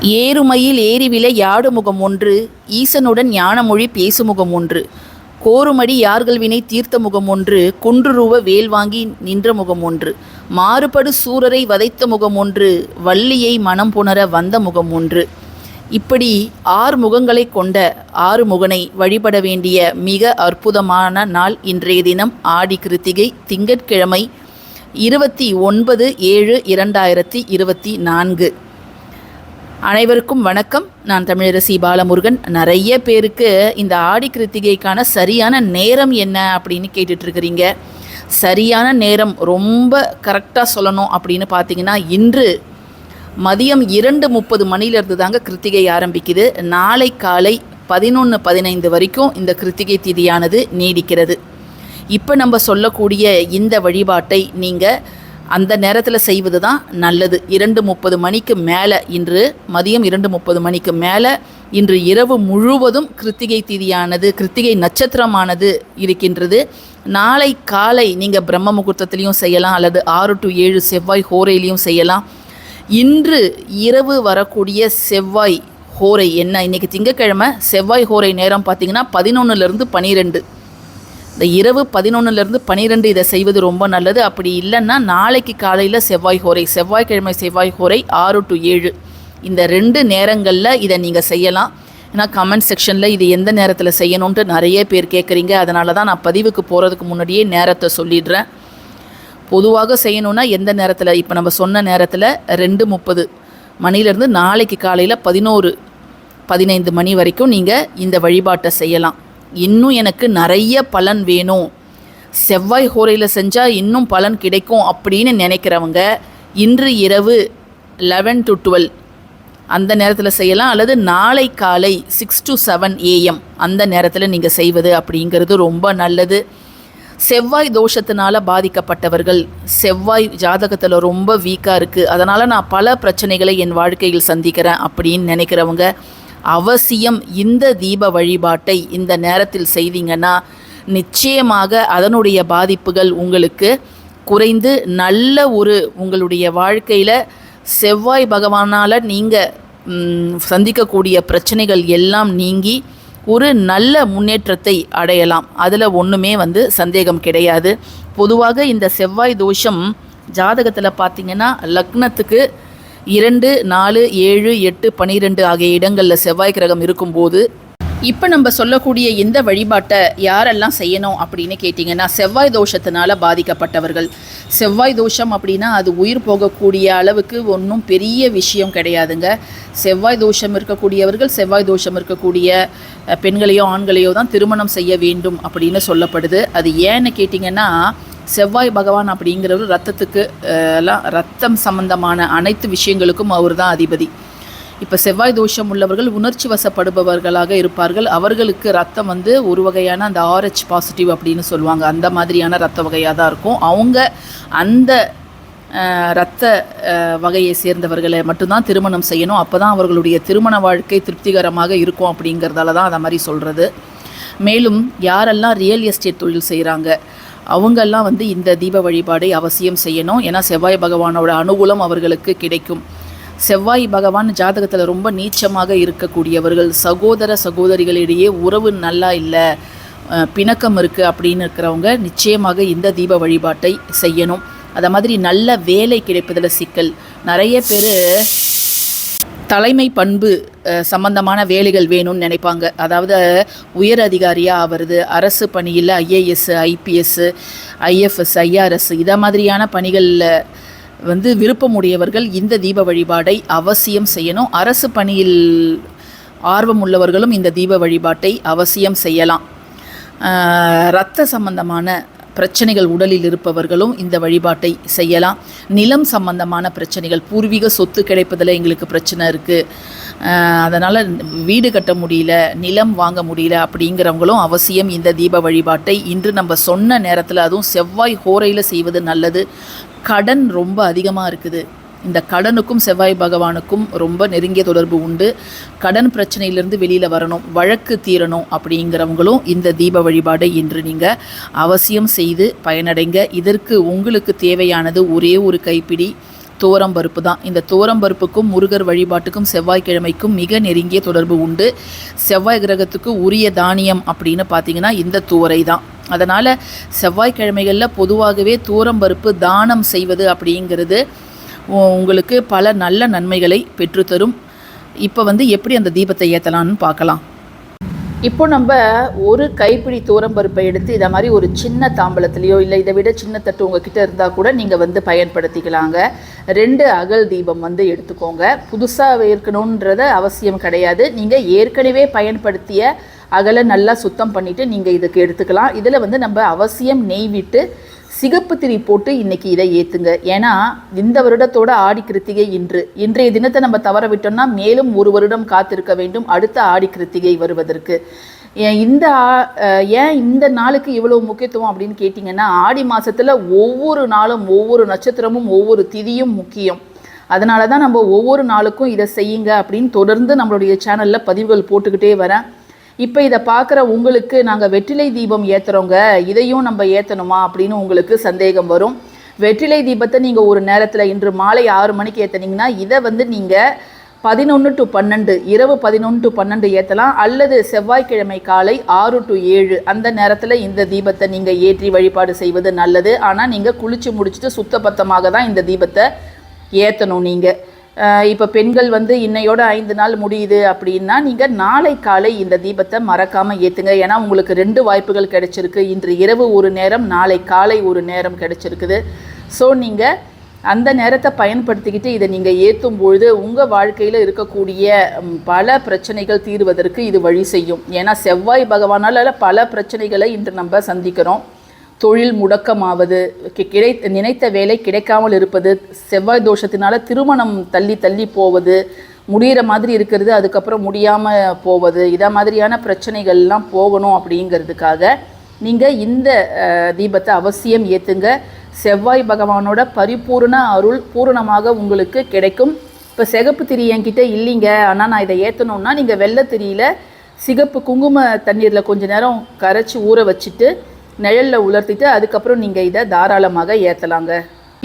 ஏறுமையில் ஏறிவில யாடு முகம் ஒன்று ஈசனுடன் ஞானமொழி பேசுமுகம் ஒன்று. கோருமடி யார்கள் வினை தீர்த்த முகம் ஒன்று குன்றுருவ வேல் வாங்கி நின்ற முகம் ஒன்று. மாறுபடு சூரரை வதைத்த முகம் ஒன்று வள்ளியை மனம் புணர வந்த முகம் ஒன்று. இப்படி ஆறு முகங்களை கொண்ட ஆறு முகனை வழிபட வேண்டிய மிக அற்புதமான நாள் இன்றைய தினம். ஆடி கிருத்திகை திங்கட்கிழமை இருபத்தி ஒன்பது ஏழு இரண்டாயிரத்தி இருபத்தி நான்கு. அனைவருக்கும் வணக்கம். நான் தமிழரசி பாலமுருகன். நிறைய பேருக்கு இந்த ஆடி கிருத்திகைக்கான சரியான நேரம் என்ன அப்படின்னு கேட்டுட்ருக்கிறீங்க. சரியான நேரம் ரொம்ப கரெக்டாக சொல்லணும் அப்படின்னு பார்த்தீங்கன்னா இன்று மதியம் இரண்டு முப்பது மணிலேருந்து தாங்க கிருத்திகை ஆரம்பிக்குது. நாளை காலை பதினொன்று பதினைந்து வரைக்கும் இந்த கிருத்திகை திதியானது நீடிக்கிறது. இப்போ நம்ம சொல்லக்கூடிய இந்த வழிபாட்டை நீங்கள் அந்த நேரத்தில் செய்வது தான் நல்லது. இரண்டு முப்பது மணிக்கு மேலே இன்று மதியம் இரண்டு முப்பது மணிக்கு மேலே இன்று இரவு முழுவதும் கிருத்திகை திதியானது கிருத்திகை நட்சத்திரமானது இருக்கின்றது. நாளை காலை நீங்கள் பிரம்ம முகூர்த்தத்திலையும் செய்யலாம் அல்லது ஆறு டு ஏழு செவ்வாய் ஹோரையிலையும் செய்யலாம். இன்று இரவு வரக்கூடிய செவ்வாய் ஹோரை என்ன? இன்றைக்கி திங்கக்கிழமை செவ்வாய் ஹோரை நேரம் பார்த்தீங்கன்னா பதினொன்றுலேருந்து பனிரெண்டு. இந்த இரவு பதினொன்றுலேருந்து பனிரெண்டு இதை செய்வது ரொம்ப நல்லது. அப்படி இல்லைன்னா நாளைக்கு காலையில் செவ்வாய் ஹோரை செவ்வாய்க்கிழமை செவ்வாய் ஹோரை ஆறு டு ஏழு. இந்த ரெண்டு நேரங்களில் இதை நீங்கள் செய்யலாம். ஏன்னா கமெண்ட் செக்ஷனில் இது எந்த நேரத்தில் செய்யணுன்ட்டு நிறைய பேர் கேட்குறீங்க அதனால தான் நான் பதிவுக்கு போகிறதுக்கு முன்னாடியே நேரத்தை சொல்லிடுறேன். பொதுவாக செய்யணுன்னா எந்த நேரத்தில்? இப்போ நம்ம சொன்ன நேரத்தில் ரெண்டு முப்பது மணிலேருந்து நாளைக்கு காலையில் பதினோரு பதினைந்து மணி வரைக்கும் நீங்கள் இந்த வழிபாட்டை செய்யலாம். இன்னும் எனக்கு நிறைய பலன் வேணும். செவ்வாய் ஹோரையில் செஞ்சால் இன்னும் பலன் கிடைக்கும் அப்படின்னு நினைக்கிறவங்க இன்று இரவு லெவன் டு டுவெல் அந்த நேரத்தில் செய்யலாம். அல்லது நாளை காலை சிக்ஸ் டு செவன் ஏஎம் அந்த நேரத்தில் நீங்கள் செய்வது அப்படிங்கிறது ரொம்ப நல்லது. செவ்வாய் தோஷத்தினால பாதிக்கப்பட்டவர்கள் செவ்வாய் ஜாதகத்தில் ரொம்ப வீக்காக இருக்குது அதனால் நான் பல பிரச்சனைகளை என் வாழ்க்கையில் சந்திக்கிறேன் அப்படின்னு நினைக்கிறவங்க அவசியம் இந்த தீப வழிபாட்டை இந்த நேரத்தில் செய்தீங்கன்னா நிச்சயமாக அதனுடைய பாதிப்புகள் உங்களுக்கு குறைந்து நல்ல ஒரு உங்களுடைய வாழ்க்கையில் செவ்வாய் பகவானால் நீங்கள் சந்திக்கக்கூடிய பிரச்சனைகள் எல்லாம் நீங்கி ஒரு நல்ல முன்னேற்றத்தை அடையலாம். அதில் ஒன்றுமே வந்து சந்தேகம் கிடையாது. பொதுவாக இந்த செவ்வாய் தோஷம் ஜாதகத்தில் பார்த்திங்கன்னா லக்னத்துக்கு இரண்டு நாலு ஏழு எட்டு பன்னிரெண்டு ஆகிய இடங்களில் செவ்வாய் கிரகம் இருக்கும்போது இப்போ நம்ம சொல்லக்கூடிய இந்த வழிபாட்டை யாரெல்லாம் செய்யணும் அப்படின்னு கேட்டிங்கன்னா செவ்வாய் தோஷத்தினால பாதிக்கப்பட்டவர்கள். செவ்வாய் தோஷம் அப்படின்னா அது உயிர் போகக்கூடிய அளவுக்கு ஒன்றும் பெரிய விஷயம் கிடையாதுங்க. செவ்வாய் தோஷம் இருக்கக்கூடியவர்கள் செவ்வாய் தோஷம் இருக்கக்கூடிய பெண்களையோ ஆண்களையோ தான் திருமணம் செய்ய வேண்டும் அப்படின்னு சொல்லப்படுது. அது ஏன்னு கேட்டிங்கன்னா செவ்வாய் பகவான் அப்படிங்கிறவர் ரத்தத்துக்கு எல்லாம் ரத்தம் சம்பந்தமான அனைத்து விஷயங்களுக்கும் அவர் தான் அதிபதி. இப்போ செவ்வாய் தோஷம் உள்ளவர்கள் உணர்ச்சி வசப்படுபவர்களாக இருப்பார்கள். அவர்களுக்கு ரத்தம் வந்து ஒரு வகையான அந்த ஆர்ஹெச் பாசிட்டிவ் அப்படின்னு சொல்லுவாங்க. அந்த மாதிரியான ரத்த வகையாக தான் இருக்கும். அவங்க அந்த ரத்த வகையை சேர்ந்தவர்களை மட்டும்தான் திருமணம் செய்யணும். அப்போ தான் அவர்களுடைய திருமண வாழ்க்கை திருப்திகரமாக இருக்கும் அப்படிங்கிறதால தான் அதை மாதிரி சொல்கிறது மேலும் யாரெல்லாம் ரியல் எஸ்டேட் தொழில் செய்கிறாங்க அவங்கெல்லாம் வந்து இந்த தீப வழிபாடை அவசியம் செய்யணும். ஏன்னா செவ்வாய் பகவானோட அனுகூலம் அவர்களுக்கு கிடைக்கும். செவ்வாய் பகவான் ஜாதகத்தில் ரொம்ப நீச்சமாக இருக்கக்கூடியவர்கள் சகோதர சகோதரிகளிடையே உறவு நல்லா இல்லை பிணக்கம் இருக்குது அப்படின்னு இருக்கிறவங்க நிச்சயமாக இந்த தீப வழிபாட்டை செய்யணும். அதை மாதிரி நல்ல வேலை கிடைப்பதில் சிக்கல். நிறைய பேர் தலைமை பண்பு சம்பந்தமான வேலைகள் வேணும்னு நினைப்பாங்க. அதாவது உயர் அதிகாரியாக ஆகிறது அரசு பணியில் ஐஏஎஸ் ஐபிஎஸ் ஐஎஃப்எஸ் ஐஆர்எஸ் இதை மாதிரியான பணிகளில் வந்து விருப்பமுடையவர்கள் இந்த தீப வழிபாடை அவசியம் செய்யணும். அரசு பணியில் ஆர்வம் உள்ளவர்களும் இந்த தீப வழிபாட்டை அவசியம் செய்யலாம். இரத்த சம்பந்தமான பிரச்சனைகள் உடலில் இருப்பவர்களும் இந்த வழிபாட்டை செய்யலாம். நிலம் சம்பந்தமான பிரச்சனைகள் பூர்வீக சொத்து கிடைப்பதில் எங்களுக்கு பிரச்சனை இருக்குது அதனால் வீடு கட்ட முடியல நிலம் வாங்க முடியல அப்படிங்கிறவங்களும் அவசியம் இந்த தீப வழிபாட்டை. இன்று நம்ம சொன்ன நேரத்தில் அதுவும் செவ்வாய் ஹோரையில் செய்வது நல்லது. கடன் ரொம்ப அதிகமாக இருக்குது. இந்த கடனுக்கும் செவ்வாய் பகவானுக்கும் ரொம்ப நெருங்கிய தொடர்பு உண்டு. கடன் பிரச்சனையிலிருந்து வெளியில் வரணும் வழக்கு தீரணும் அப்படிங்கிறவங்களும் இந்த தீப வழிபாடை இன்று நீங்கள் அவசியம் செய்து பயனடைங்க. இதற்கு உங்களுக்கு தேவையானது ஒரே ஒரு கைப்பிடி தோரம்பருப்பு தான். இந்த துவரம்பருப்புக்கும் முருகர் வழிபாட்டுக்கும் செவ்வாய்க்கிழமைக்கும் மிக நெருங்கிய தொடர்பு உண்டு. செவ்வாய் கிரகத்துக்கு உரிய தானியம் அப்படின்னு பார்த்தீங்கன்னா இந்த துவரை தான். அதனால் செவ்வாய்க்கிழமைகளில் பொதுவாகவே தோரம்பருப்பு தானம் செய்வது அப்படிங்கிறது உங்களுக்கு பல நல்ல நன்மைகளை பெற்றுத்தரும். இப்போ வந்து எப்படி அந்த தீபத்தை ஏற்றலான்னு பார்க்கலாம். இப்போ நம்ம ஒரு கைப்பிடி தூரம் பருப்பை எடுத்து இதை மாதிரி ஒரு சின்ன தாம்பலத்துலேயோ இல்லை இதை விட சின்ன தட்டு உங்ககிட்ட இருந்தால் கூட நீங்கள் வந்து பயன்படுத்திக்கலாங்க. ரெண்டு அகல் தீபம் வந்து எடுத்துக்கோங்க. புதுசாக இருக்கணுன்றத அவசியம் கிடையாது. நீங்கள் ஏற்கனவே பயன்படுத்திய அகலை நல்லா சுத்தம் பண்ணிவிட்டு நீங்கள் இதுக்கு எடுத்துக்கலாம். இதில் வந்து நம்ம அவசியம் நெய் விட்டு சிகப்பு திரி போட்டு இன்னைக்கு இதை ஏற்றுங்க ஏன்னா இந்த வருடத்தோட ஆடி கிருத்திகை இன்று. இன்றைய தினத்தை நம்ம தவற விட்டோம்னா மேலும் ஒரு வருடம் காத்திருக்க வேண்டும். அடுத்த ஆடி கிருத்திகை வருவதற்கு. ஏன் இந்த ஆ- ஏன் இந்த நாளுக்கு இவ்வளோ முக்கியத்துவம் அப்படின்னு கேட்டிங்கன்னா ஆடி மாதத்தில் ஒவ்வொரு நாளும் ஒவ்வொரு நட்சத்திரமும் ஒவ்வொரு திதியும் முக்கியம். அதனால தான் நம்ம ஒவ்வொரு நாளுக்கும் இதை செய்யுங்க அப்படின்னு தொடர்ந்து நம்மளுடைய சேனலில் பதிவுகள் போட்டுக்கிட்டே வரேன். இப்போ இதை பார்க்குற உங்களுக்கு நாங்கள் வெற்றிலை தீபம் ஏற்றுறோங்க இதையும் நம்ம ஏற்றணுமா அப்படின்னு உங்களுக்கு சந்தேகம் வரும். வெற்றிலை தீபத்தை நீங்கள் ஒரு நேரத்தில் இன்று மாலை ஆறு மணிக்கு ஏற்றுனீங்கன்னா இதை வந்து நீங்கள் பதினொன்று டு பன்னெண்டு இரவு பதினொன்று டு பன்னெண்டு ஏற்றலாம் அல்லது செவ்வாய்க்கிழமை காலை ஆறு டு ஏழு அந்த நேரத்தில் இந்த தீபத்தை நீங்கள் ஏற்றி வழிபாடு செய்வது நல்லது. ஆனால் நீங்கள் குளித்து முடிச்சுட்டு சுத்தபத்தமாக தான் இந்த தீபத்தை ஏற்றணும் நீங்கள் இப்போ பெண்கள் வந்து இன்னையோட ஐந்து நாள் முடியுது அப்படின்னா நீங்கள் நாளை காலை இந்த தீபத்தை மறக்காமல் ஏற்றுங்க ஏன்னா உங்களுக்கு ரெண்டு வாய்ப்புகள் கிடைச்சிருக்கு. இன்று இரவு ஒரு நேரம் நாளை காலை ஒரு நேரம் கிடைச்சிருக்குது. ஸோ நீங்கள் அந்த நேரத்தை பயன்படுத்திக்கிட்டு இதை நீங்கள் ஏற்றும் பொழுது உங்கள் வாழ்க்கையில் இருக்கக்கூடிய பல பிரச்சனைகள் தீர்வதற்கு இது வழி செய்யும். ஏன்னா செவ்வாய் பகவானால் பல பிரச்சனைகளை இன்று நம்ம சந்திக்கிறோம். தொழில் முடக்கமாவது கி- கிடை நினைத்த வேலை கிடைக்காமல் இருப்பது செவ்வாய் தோஷத்தினால திருமணம் தள்ளி தள்ளி போவது முடிகிற மாதிரி இருக்கிறது அதுக்கப்புறம் முடியாமல் போவது இதை மாதிரியான பிரச்சனைகள்லாம் போகணும் அப்படிங்கிறதுக்காக நீங்கள் இந்த தீபத்தை அவசியம் ஏற்றுங்க செவ்வாய் பகவானோட பரிபூர்ண அருள் பூரணமாக உங்களுக்கு கிடைக்கும். இப்போ சிகப்பு திரி என்கிட்ட இல்லைங்க ஆனால் நான் இதை ஏற்றணும்னா நீங்கள் வெள்ளை திரியில் சிகப்பு குங்கும தண்ணீரில் கொஞ்ச நேரம் கரைச்சி ஊற வச்சுட்டு நிழலில் உலர்த்திட்டு அதுக்கப்புறம் நீங்கள் இதை தாராளமாக ஏற்றலாங்க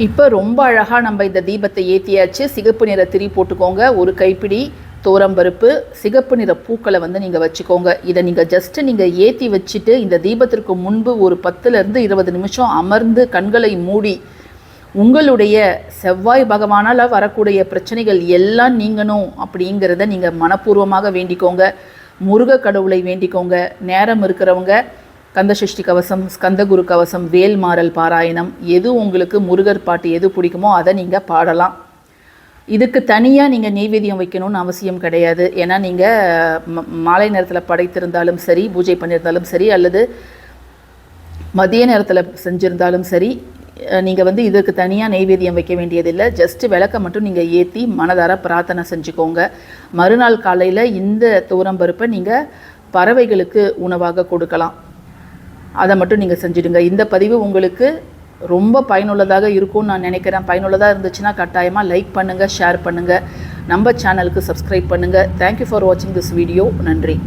இப்போ ரொம்ப அழகாக நம்ம இந்த தீபத்தை ஏற்றியாச்சு சிகப்பு நிற திரி போட்டுக்கோங்க. ஒரு கைப்பிடி தோரம்பருப்பு சிகப்பு நிற பூக்களை வந்து நீங்கள் வச்சுக்கோங்க. இதை நீங்கள் ஜஸ்ட்டு நீங்கள் ஏற்றி வச்சுட்டு இந்த தீபத்திற்கு முன்பு ஒரு பத்துலேருந்து இருபது நிமிஷம் அமர்ந்து கண்களை மூடி உங்களுடைய செவ்வாய் பகவானால் வரக்கூடிய பிரச்சனைகள் எல்லாம் நீங்கணும் அப்படிங்கிறத நீங்கள் மனப்பூர்வமாக வேண்டிக்கோங்க. முருக கடவுளை வேண்டிக்கோங்க. நேரம் இருக்கிறவங்க கந்தசஷ்டி கவசம் ஸ்கந்தகுரு கவசம் வேல்மாறல் பாராயணம் எது உங்களுக்கு முருகர் பாட்டு எது பிடிக்குமோ அதை நீங்கள் பாடலாம். இதுக்கு தனியாக நீங்கள் நெய்வேதியம் வைக்கணும்னு அவசியம் கிடையாது. ஏன்னா நீங்கள் மாலை நேரத்தில் படைத்திருந்தாலும் சரி பூஜை பண்ணியிருந்தாலும் சரி அல்லது மதிய நேரத்தில் செஞ்சுருந்தாலும் சரி நீங்கள் வந்து இதுக்கு தனியாக நெய்வேதியம் வைக்க வேண்டியதில்லை. ஜஸ்ட்டு விளக்க மட்டும் நீங்கள் ஏற்றி மனதார பிரார்த்தனை செஞ்சுக்கோங்க. மறுநாள் காலையில் இந்த துவரம்பருப்பை நீங்கள் பறவைகளுக்கு உணவாக கொடுக்கலாம். அதை மட்டும் நீங்கள் செஞ்சுடுங்க. இந்த பதிவு உங்களுக்கு ரொம்ப பயனுள்ளதாக இருக்கும்னு நான் நினைக்கிறேன். பயனுள்ளதாக இருந்துச்சுன்னா கட்டாயமாக லைக் பண்ணுங்கள் ஷேர் பண்ணுங்கள் நம்ம சேனலுக்கு சப்ஸ்கிரைப் பண்ணுங்கள் தேங்க்யூ ஃபார் வாட்சிங் திஸ் வீடியோ நன்றி.